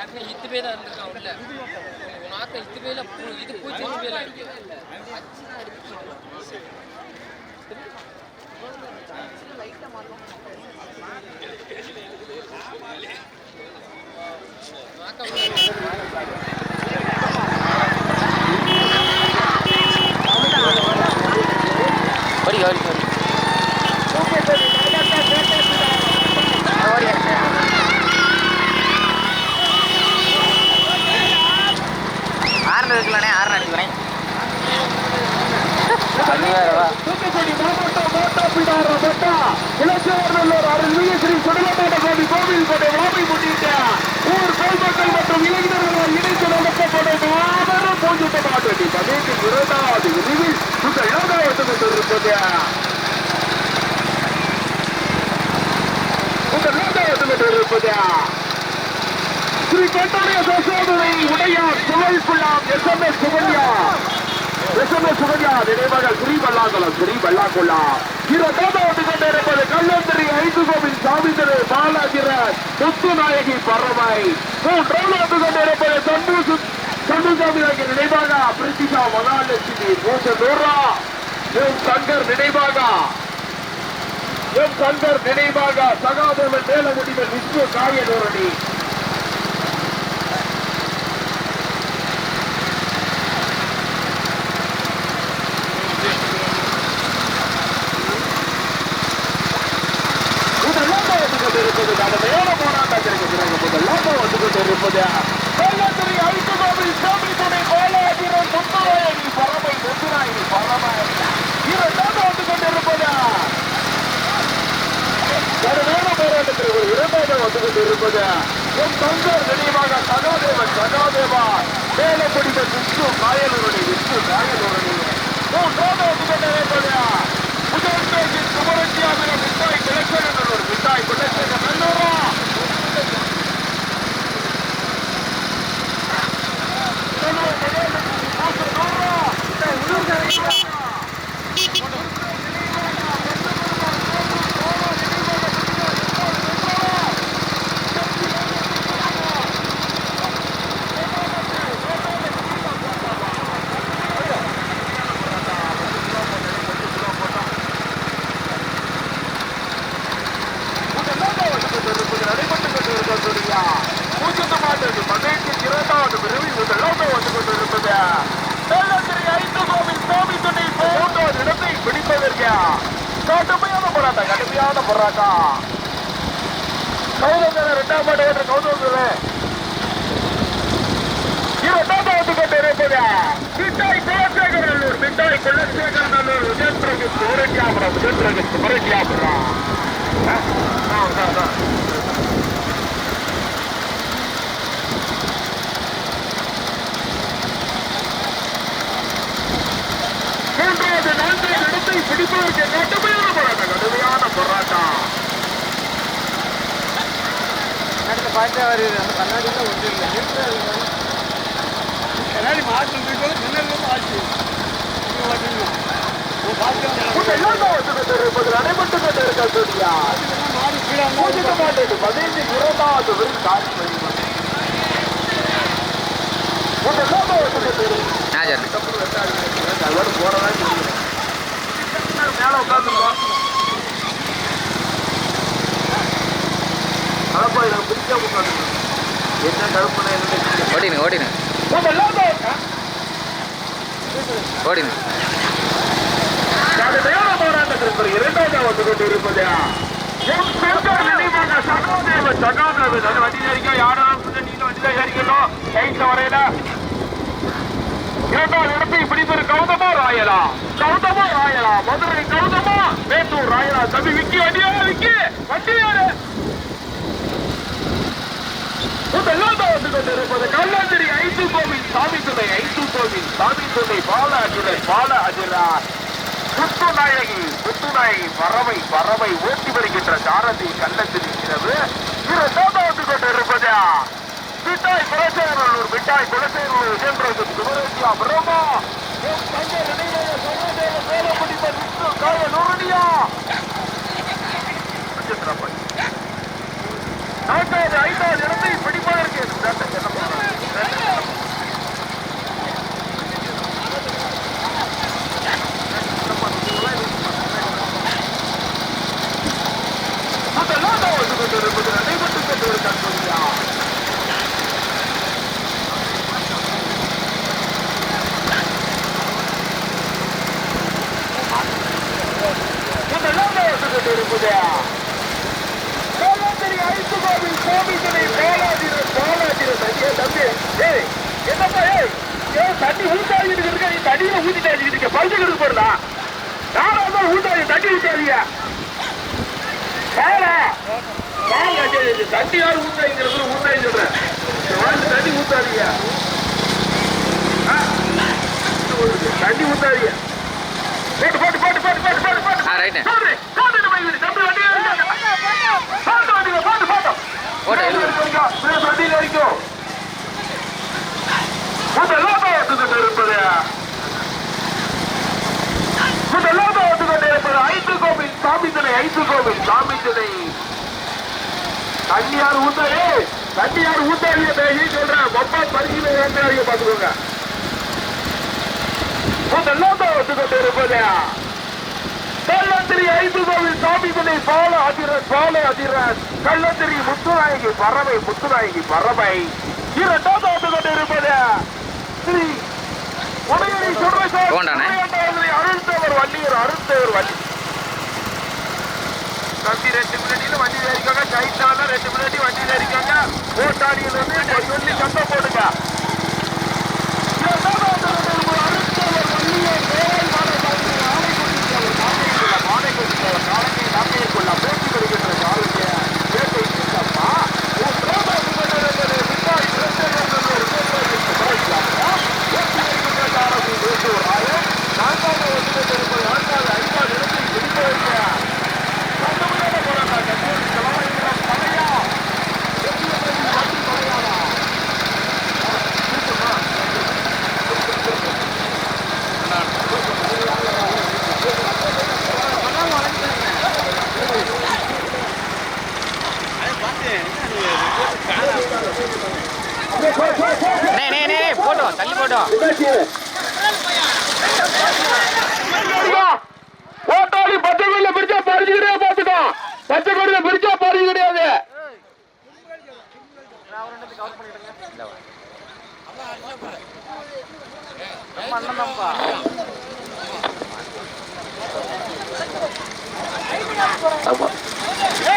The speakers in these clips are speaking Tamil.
யாருன்னா இத்து பேர் தான் இருந்திருக்கான் உள்ள. உன் ஆத்த இத்து பேர்ல இது பூச்சி இத்து பேர்ல இருக்கு. ஆத்தா உள்ள ஓடி ஓடி ஓடி ஆறுனு இருக்குல்லண்ணே ஆறுனு அடிச்சுக்கிறேன் அது வேறவா தூத்துக்குடி மாவட்டம் மாட்டாப்பிடார பட்டா இலக்கியவர்நல்லூர் அருள்மிகு ஸ்ரீ சுடலமாட கோவில் கோவில் கோட்டை வாமை முன்னிட்ட ஊர் பொதுமக்கள் மற்றும் இளைஞர்கள் இணைத்து நடத்தப்படும் மாபெரும் மாற்றத்தை பதினெட்டு இரண்டாவது விரிவில் உங்கள் இரண்டாவது கொண்டிருப்பது உங்கள் இரண்டாவது கொண்டிருப்பது ஸ்ரீ கட்டளைய சசோதரி உடையார் சுவை குல்லாம் S M S Sukanya S M S Sukanya நினைவாக ஸ்ரீ பல்லாங்குளம் ஸ்ரீ பல்லாங்குளா இரண்டாவது கொண்டிருப்பது கல்லந்திரி ஐந்து கோவில் சாமி திரு பாலாஜிரன் முத்துநாயகி பறவை மூன்றாவது கொண்டிருப்பது சந்து சந்துசாமி ஆகிய நினைவாக பிரித்திகா மகாலட்சுமி மூன்று நூறா எம் சங்கர் நினைவாக எம் சங்கர் நினைவாக சகாதேவன் மேலமுடிவன் விஷ்ணு காயனோரணி முதலாம் வந்து கொண்டிருப்பது கடுமையான போராட்டத்திற்கு பிறகு முதலாம் வந்து கொண்டிருப்பது வெள்ளத்திரி ஐந்துகோவில் சாமி துணை பாலாஜிரன் முத்துராயணி பறவை முத்துராயணி பறவை இரண்டாம் வந்து கொண்டிருப்பது? கடுமையான போராட்டத்திற்கு ஒரு இரண்டாவது வந்து கொண்டிருப்பது? என் தங்கர் நினைவாக சகாதேவன் சகாதேவா? மேலப்படிவ விஷ்ணு காயலூரணி விஷ்ணு காயலூரணி மூன்றாவது வந்து கொண்டிருப்பது முதல் பேஜில் குமரஞ்சியாவின மிட்டாய் கிழக்கன் ஒரு மிட்டாய் கிழக்கன் நல்லூரா கடுமையான போராட்டம் கடுமையான போராட்டம். கௌதம் ரெண்டாம் மாடு ஓட்டுற கௌதம் இரண்டாவது கொண்டிருப்பது மிட்டாய் குலசேகரல்லூர் மிட்டாய் குலசேகரநல்லூர் விஜயபிரகு சுவரட்சியாபுரம் விஜயபிரகு சுவரட்சியாபுரம் மூன்றாவது நான்காவது இடத்தை பிடிப்பதற்கு கடுமையான போராட்டம் கடுமையான போராட்டம் வருது அந்த கண்ணாடி தான் ஒன்று இல்லை. கண்ணாடி மாற்றம் முன்னாடி ஆச்சு உங்க இரண்டாவது கொண்டிருப்பது நடைபெற்று கொண்டிருக்க சூர்யா பூஜிக்க மாட்டேது பதினைந்து இரண்டாவது விருது காட்சி வருகிறது. உங்க இரண்டாவது கொண்டிருப்பது நான் அதோட போறதா தெரியும் மேல உட்காந்துருக்கோம் அழப்பா இதை பிடிக்காம உட்காந்துருக்கோம் என்ன கருப்புனா என்ன ஓடினு ஓடினு. ஓடினு. இரண்டாவது வந்து சங்கர் நினைவாக சகாதேவ சகாதேவன் அது வண்டியில் இருக்க யாரும் நீங்க வண்டியில் ஏறிக்கணும் கைத்த வரையில. இரண்டாவது இடத்தை பிடிப்பது கௌதமா ராயலா? கௌதமா ராயலா? மதுரை கௌதமா மேட்டூர் ராயலா? தம்பி விக்கி வண்டியா விக்கி? வண்டியாரு முதலாவது வந்து கொண்டிருப்பது கல்லாந்திரி ஐந்து கோவில் சாமி துணை ஐந்து கோவில் சாமி துணை பால அஜுரன் பால அஜுரா முத்துநாயகி முத்துநாயகி பறவை பறவை ஓட்டி வருகின்ற சாரதி கள்ளத்தில் இருக்கிறது இரண்டாவது வந்து கொண்டிருப்பது மிட்டாய் குலசேகரூர் மிட்டாய் குலசேகரூர் விஜயபிரகு சுவரேந்தியா பிரம்மா எம் தங்க நினைவாக சகோதர வேலமுடிப்பன் விஷ்ணு காய நுரணியா நான்காவது ஐந்தாவது இடத்தை பிடிப்பதற்கு தண்ணி ஊத்தாடிட்டு இருக்க நீ தண்ணியில ஊத்திட்டு இருக்க. பறிச்சுக்கிட்டு போறா யாரா இருந்தாலும் ஊத்தாடி தண்ணி ஊத்தாதீங்க. சரி, தண்ணி யாரும் ஊத்தாங்கிறது ஊத்தாங்க சொல்றேன் தண்ணி ஊத்தாதீங்க? தண்ணி ஊத்தாதீங்க. போட்டு போட்டு போட்டு போட்டு போட்டு போட்டு போட்டு. ரைட்டு. போடு, போட்டுட்டு போய்க்கிட்டு, தம்பி வண்டியில இருக்காங்க. போட்டு வண்டியில, போட்டு, போட்டு. போட்டு, எழுது. கொண்டிருப்பது பிரேஸ் வண்டியில கொண்டிருப்பது ஐந்து கோவில் சாமி ஐந்து கோவில் சாமி தண்ணியார் ஊத்தாரு தண்ணியார் ஊத்தாரிய பேசி சொல்றேன் மொப்பா பரிசீலனை வேண்டாரிய பார்த்துக்கோங்க. முதலாவது ஓட்டுக்கிட்டு கொண்டிருப்பது கள்ளத்திரி ஐந்து கோவில் சாமி துணை பால அதிரன் பால அதிரன். கள்ளத்திரி முத்துநாயகி பறவை முத்துநாயகி பறவை. இரண்டாவது ஓட்டுக்கிட்டு இருப்பது ஸ்ரீ போண்டானே. உடையாண்டவர்களை அருள்தவர் வள்ளியர் அருள்தவர் வள்ளி. தம்பி ரெண்டு மினிட்ல வண்டி ஏறிக்கோங்க. சைத்தால ரெண்டு மினிட் வண்டியில ஏறிக்கோங்க. ஓட்டாடியில இருந்து சொல்லி சத்தம் போடுங்க இரண்டாவது ஓட்டுக்கிட்டு இருப்பது அருள்தவர் வள்ளியர் வேலை மாலை சாமி ஆணை கொண்டிருக்கிறவர் காலையில் மாலை கொண்டிருக்கிறவர் காலத்தை நம்பியிருக்குள்ள போட்டி வருகின்ற காலத்தை வேட்டை சின்னப்பா மூன்றாவது ஓட்டுக்கிட்டு இருப்பது பின்னாடி பிரச்சனை ஒரு நே நே நே போட்டோம் தள்ளி பச்சை கொடியில பிரிச்சா பறிச்சு கிடையாது பாத்துக்கோ பச்சை கொடியில பிரிச்சா பறிச்சு கிடையாது.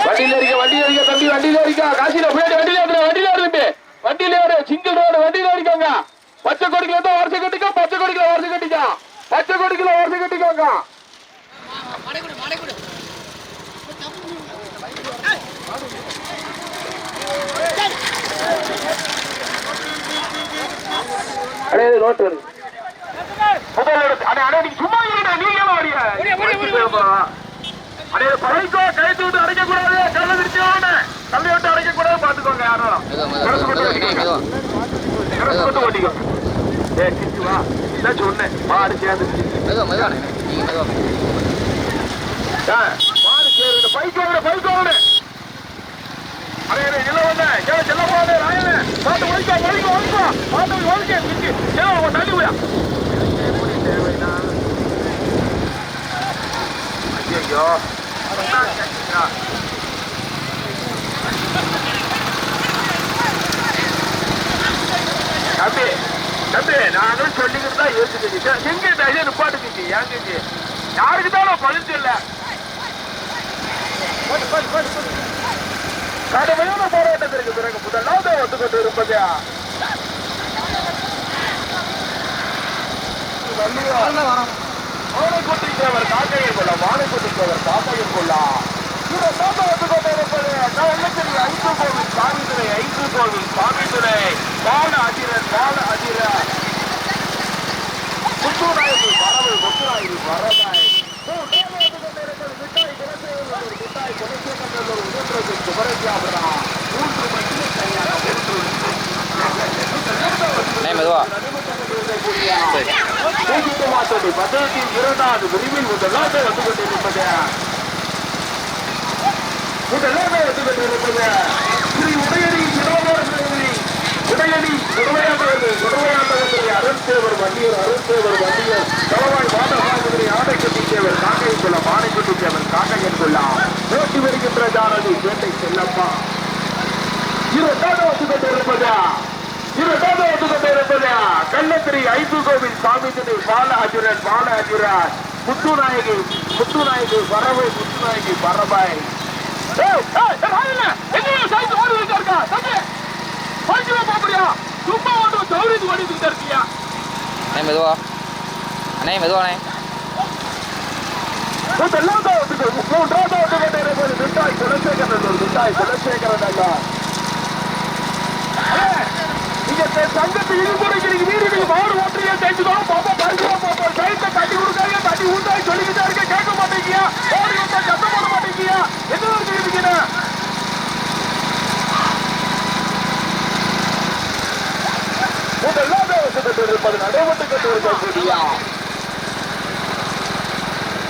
வண்டியில இருக்க வண்டியில இருக்க தம்பி வண்டியில இருக்கா. காசில போயிட்டு வண்டியில வண்டியில இருந்து வண்டியில சிங்கிள் ரோடு வண்டியில இருக்காங்க பச்சை கொடிக்கல தான் வருஷம் கட்டிக்கோ பச்சை கொடிக்கல வருஷம் கட்டிக்கோ. பச்சை கொடிக்கல வருஷம் கட்டிக்கோங்க அடே ரோட்டு வருது. முதல் இடத்து அடே அடே நீங்க சும்மா இருடா நீங்க ஏன் வரியா அடே பழைக்கோ கழுத்து விட்டு அடைக்க கூடாது கல்ல விரிச்சோன்னு கல்லை விட்டு அடைக்க கூடாது பாத்துக்கோங்க யாரும் மெதுவா மெதுவா மெதுவா மெதுவா கரசு மட்டும் ஓட்டிக்கோ. ஏ கிச்சு வா இதான் சொன்னேன் மாடு சேர்ந்துச்சு மெதுவா மெதுவா நீங்க மெதுவா ஏய், மாடு சேருங்க பைக் வாங்க பைக் வாங்க அடே அடே இல்ல வந்த ஏ செல்ல போதே ராயனே மாட்டு ஓடிக்கோ ஓடிக்கோ ஓடிக்கோ மாட்டு ஓடிக்கோ கிச்சு ஏ அவன் தள்ளி போயா ஐயோ தம்பி தம்பி நானும் சொல்லிக்கிட்டு தான் இருக்குது எங்க தயவு நிப்பாட்டுக்கு ஏங்க யாருக்கு தான் பதில் இல்ல கடுமையான போராட்டத்திற்கு பிறகு முதலாவது ஒத்துக்கொண்டு இருப்பது வானை கொண்டிருக்கிறவர் காக்கையை கொள்ள வானை கொண்டிருக்கிறவர் காக்கையை கொள்ளா பதவியின் இரண்டாவது விரிவில் முதலாக வந்து கொண்டிருப்பது முதலாக வந்து கொண்டிருப்பது ஸ்ரீ உடையடி சிரோமணி உடையடி உடமையாண்டவர் உடமையாண்டவர்களை அருண்தேவர் வண்டியர் அருண்சேவர் வண்டியர் தலவாய் மாதவாதிரி ஆடைக்கட்டி தேவர் காக்கையை கொள்ள மானைக்கட்டி தேவர் காக்கையன் கொள்ளா ஓட்டி வருகின்ற ஜானதி செல்லப்பா இரண்டாவது வந்து கொண்டிருப்பது இரண்டாவது வந்து கொண்டிருப்பது கள்ளத்திரி ஐந்து கோவில் சாமி துணை பால அஜுரன் முத்துநாயகி முத்துநாயகி பறவை முத்துநாயகி பறவை ஏய், ஏய், ஏய், ராயண்ணே, எங்கேயும் சாய்ந்து ஓடி இருக்காருக்கா? தம்பி, பறிச்சுவா பாப்பறியா? சும்மா ஓட்டு சௌரியத்துக்கு ஓடிட்டு இருக்கியா? அண்ணே மெதுவா அண்ணே மெதுவாண்ணே முதலாவதுக்கு மூன்றாவது கொண்டிருப்பது மிட்டாய் குலசேகரன் மிட்டாய் குலசேகரன் ஐயா இங்க சங்கத்து இழுபுறைக்கு வீடுகள் மாடு ஓட்டுறிய தெரிஞ்சுக்கணும் பாப்பா பரிசுலாம் பாப்பா. கைத்தை தட்டி கொடுக்காங்க தட்டி ஊட்டாய் இருக்க கேட்க மாட்டேங்கியா ஓடி வந்தா சத்தம் போட மாட்டேங்கியா என்ன இருக்கீங்க முதலாவது இருப்பது நடைபெற்று கொண்டிருக்கக்கூடிய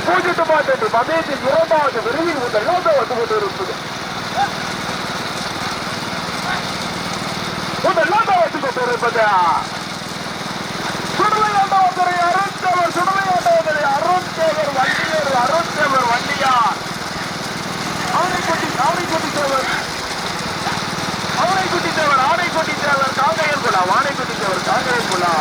பூஜ்ஜியத்து பாட்டு மதயத்தின் இரண்டாவது விரும்பில் முதலாவது வந்து கொண்டிருப்பது முதலாவது வந்து கொண்டிருப்பது சுடலையாண்டவரை அருந்தவர் சுடலையாண்டவரை அருந்தேவர் வண்டியர் அருந்தேவர் வண்டியார் ஆனைக்குட்டி ஆனைக்குட்டி தேவர். ஆனைக்குட்டி தேவர் ஆனைக்குட்டி தேவர் காங்கையர் குலா ஆனைக்குட்டி தேவர் காங்கையர் குலா.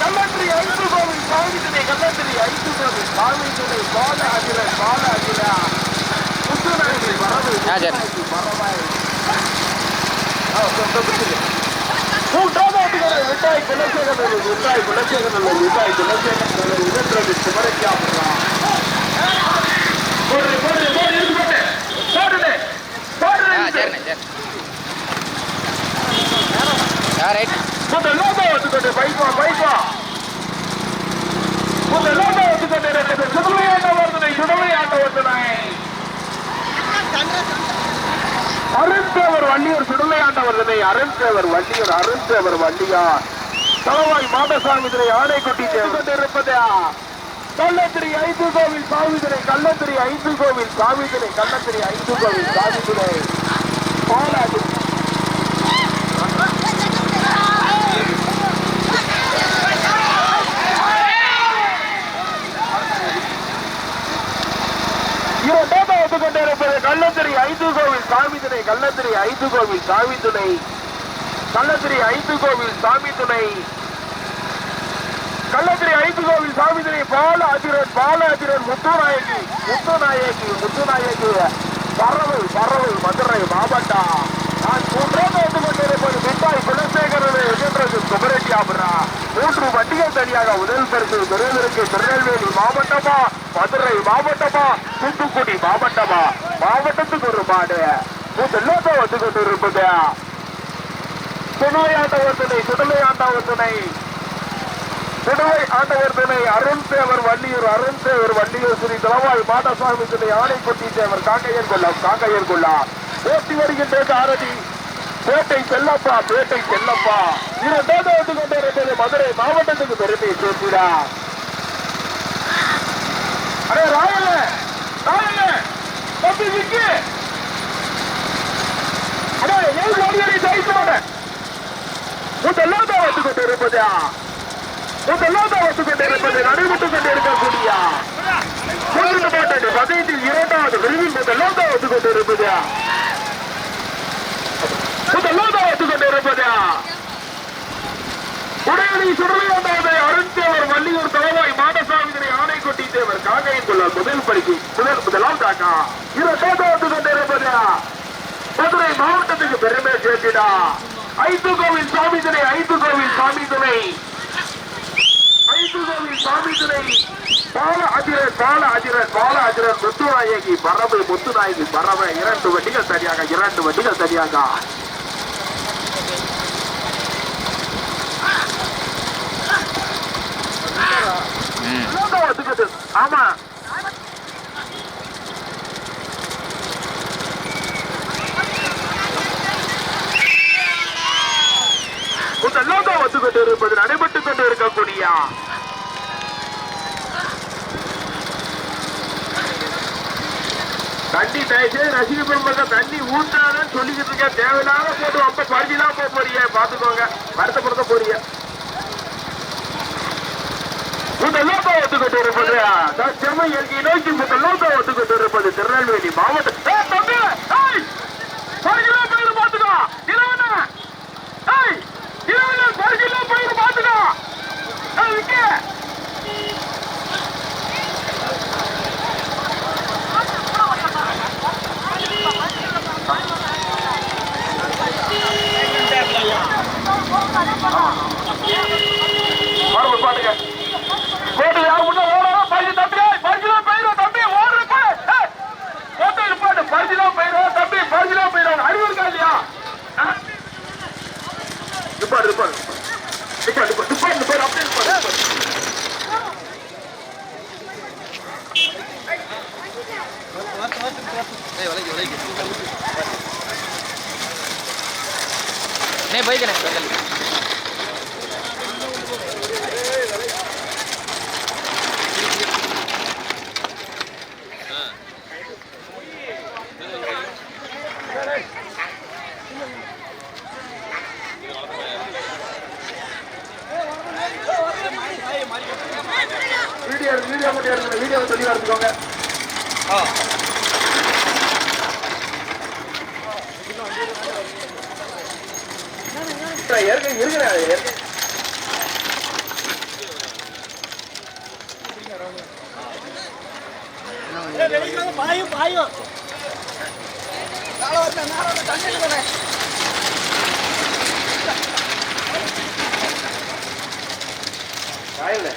கல்லத்திரி ஐந்து கோவில் சாமி கல்லத்திரி ஐந்து கோவில் சாமி பால அகில முத்துநாயகி வரவு ஆ, சரி. முத்துநாயகி ரைட் பைக் வா பைக் வா முதலாவது அருண்தேவர் வள்ளியூர் சுடுமையாண்டவர் வர்த்தனை அருண்தேவர் வள்ளியூர் அருண்தேவர் வள்ளியார் தலவாய் மாதசாமி திரை ஆணை கொட்டி இருப்பதா கள்ளத்திரி ஐந்து கோவில் சாமிதிரை கள்ளத்திரி ஐந்து கோவில் சாமிதிரை கள்ளத்திரி ஐந்து கோவில் சாமிதிரை பாலாஜி. இரண்டாவது கொண்டிருப்பது கள்ளத்திரி ஐந்து கோவில் சாமி துணை கள்ளத்திரி ஐந்து கோவில் சாமி துணை கள்ளத்திரி ஐந்து கோவில் சாமி துணை. கள்ளத்திரி ஐந்து கோவில் சாமி துணை பால அதிரன் பால அதிரன் முத்துநாயகி முத்துநாயகி முத்துநாயகி பறவை பறவை மதுரை மாவட்டம். நான் மூன்றாவது வந்து கொண்டிருப்பது மிட்டாய் குலசேகரனை என்கின்றது குமரட்டி ஆபரா. மூன்று வண்டிகள் தனியாக முதல் பரிசு பெறுவதற்கு திருநெல்வேலி மாவட்டமா மதுரை மாவட்டமா தூத்துக்குடி மாவட்டமா? மாவட்டத்துக்கு ஒரு மாடு முதலாக வந்து கொண்டிருப்பது. துணை ஆண்டவர்தனை சுடலை ஆண்டவர்தனை புதுவை ஆண்டவர் அருண் தேவர் வள்ளியூர் அருண் தேவர் வள்ளியூர் ஸ்ரீ தலவாய் மாடசாமி துணை ஆணைப்பட்டி தேவர் காங்கையர் கொள்ளம் காங்கையர் கொள்ளா. ஓட்டி வருகின்ற ஆரடி பேட்டை செல்லப்பா பேட்டை செல்லப்பா. இரண்டாவது வந்து கொண்டிருப்பது மதுரை மாவட்டத்துக்கு பெருமை சேர்த்திடா. அடே ராயல ராயல தம்பி விக்கி. அடே ஏழு ஓடியடி ஜெயிக்க மாட்டேன் முதலாவது வந்து கொண்டிருப்பதா முதலாவது வந்து கொண்டிருப்பது நடைபெற்றுக் கொண்டிருக்கக்கூடிய மூன்று பாட்டு பதினைந்தில் இரண்டாவது விரும்பில் முதலாவது வந்து கொண்டிருப்பது முதலாவது வந்து கொண்டிருப்பது உடையணி சுடலையாண்டாவது அருண்தேவர் வள்ளியூர் தலைவாய் மாடசாமிகளை ஆணைக்குட்டி தேவர் காங்கையின் முதல் படிக்கு முதல் முதலாவதாக்கா இரண்டாவது வந்து கொண்டிருப்பது மதுரை மாவட்டத்துக்கு பெருமை சேர்த்திடா. ஐந்து கோவில் சாமி துணை ஐந்து கோவில் சாமி துணை ஐந்து கோவில் சாமி துணை பால அஜிரன் பால அஜிரன் பால அஜிரன் முத்துநாயகி பறவை முத்துநாயகி பறவை இரண்டு வண்டிகள் சரியாக இரண்டு வண்டிகள் சரியாக. ம் லோகோ ஆமா. இந்த லோகோ வந்து கொண்டு இருப்பது நடைபெற்றுக் கொண்டு இருக்கக்கூடிய தண்ணி தயவுசெய்து ரசிக பெருமக்கள் தண்ணி ஊற்றாதான் சொல்லிக்கிட்டு இருக்கேன் தேவையில்லாத போட்டு அப்ப பறிச்சுதான் போக போறீங்க. பாத்துக்கோங்க வருத்தப்படுத்த போறீங்க. இந்த லோகோ ஒத்துக்கிட்டு இருப்பது செம்மை இயற்கை நோக்கி இந்த லோகோ ஒத்துக்கிட்டு இருப்பது திருநெல்வேலி மாவட்டம். அண்ணே போய்க்கிறேன் பெங்கல் வீடியோ வீடியோ மட்டும் எடுத்துங்க வீடியோ தெளிவா எடுத்துக்கோங்க இருங்க இருங்க இருங்க பாயும் பாயும் காயல